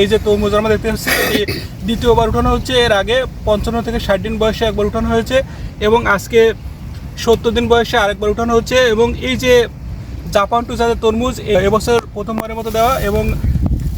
এই যে তরমুজ আমরা দেখতে পাচ্ছি দ্বিতীয়বার উঠানো হচ্ছে। এর আগে পঞ্চান্ন থেকে ষাট দিন বয়সে একবার উঠানো হয়েছে এবং আজকে সত্তর দিন বয়সে আরেকবার উঠানো হচ্ছে এবং এই যে জাপান টু যাদের তরমুজ এবছর প্রথমবারের মতো দেওয়া এবং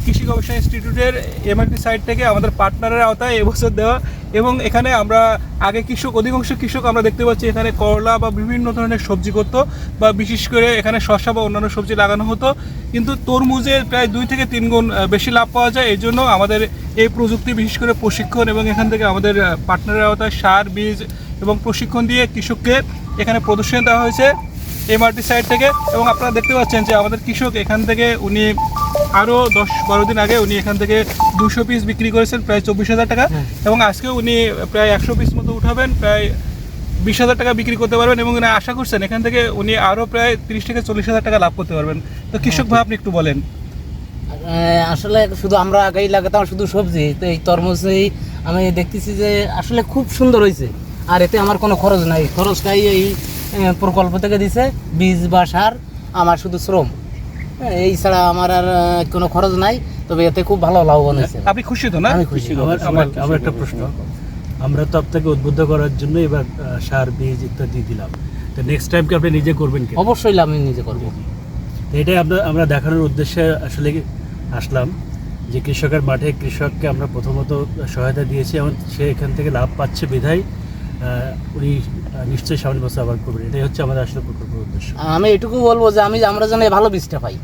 কৃষি গবেষণা ইনস্টিটিউটের এমআরটি সাইট থেকে আমাদের পার্টনারের আওতায় এবছর দেওয়া এবং এখানে আমরা আগে কৃষক, অধিকাংশ কৃষক আমরা দেখতে পাচ্ছি এখানে করলা বা বিভিন্ন ধরনের সবজি করতো বা বিশেষ করে এখানে শসা বা অন্যান্য সবজি লাগানো হতো। কিন্তু তরমুজের প্রায় দুই থেকে তিন গুণ বেশি লাভ পাওয়া যায়। এই জন্য আমাদের এই প্রযুক্তি, বিশেষ করে প্রশিক্ষণ এবং এখান থেকে আমাদের পার্টনারের আওতায় সার, বীজ এবং প্রশিক্ষণ দিয়ে কৃষককে এখানে প্রদর্শনী দেওয়া হয়েছে। এমআরটি সাইড থেকে এবং আপনারা দেখতে পাচ্ছেন যে আমাদের কৃষক এখান থেকে উনি আরও দশ বারো দিন আগে উনি এখান থেকে দুশো পিস বিক্রি করেছেন প্রায় চব্বিশ হাজার টাকা। এবং আজকেও উনি প্রায় একশো পিস মতো উঠাবেন প্রায় বিশ হাজার টাকা বিক্রি করতে পারবেন এবং উনি আশা করছেন এখান থেকে উনি আরও প্রায় তিরিশ থেকে চল্লিশ হাজার টাকা লাভ করতে পারবেন। তো কৃষক ভাই আপনি একটু বলেন। আসলে শুধু আমরা আগেই লাগাতাম শুধু সবজি তো এই তরমুজেই আমি দেখতেছি যে আসলে খুব সুন্দর হয়েছে। আর এতে আমার কোনো খরচ নাই। খরচটাই এই প্রকল্প থেকে দিছে বীজ বা সার আমার শুধু শ্রম। হ্যাঁ, এই ছাড়া আমার আর কোনো খরচ নাই তবে এতে খুব ভালো লাভবান হয়েছে। আপনি খুশি তো না? আমি খুশি। আমার একটা প্রশ্ন। আমরা তো আপনাকে উদ্বুদ্ধ করার জন্য এবার সার বীজ ইত্যাদি দিলাম। তো নেক্সট টাইম কি আপনি নিজে করবেন কি? অবশ্যই আমি নিজে করব। তো এটাই আমরা আমরা দেখানোর উদ্দেশ্যে আসলে আসলাম যে কৃষকের মাঠে কৃষককে আমরা প্রথমত সহায়তা দিয়েছি এবং সে এখান থেকে লাভ পাচ্ছে বিধায়। উনি নিশ্চয়ই সামনের বছর আবার করবেন। এটাই হচ্ছে আমাদের আসলে প্রকল্পের উদ্দেশ্য। আমি এটুকু বলব যে আমি, আমরা যেন ভালো বীজটা পাই।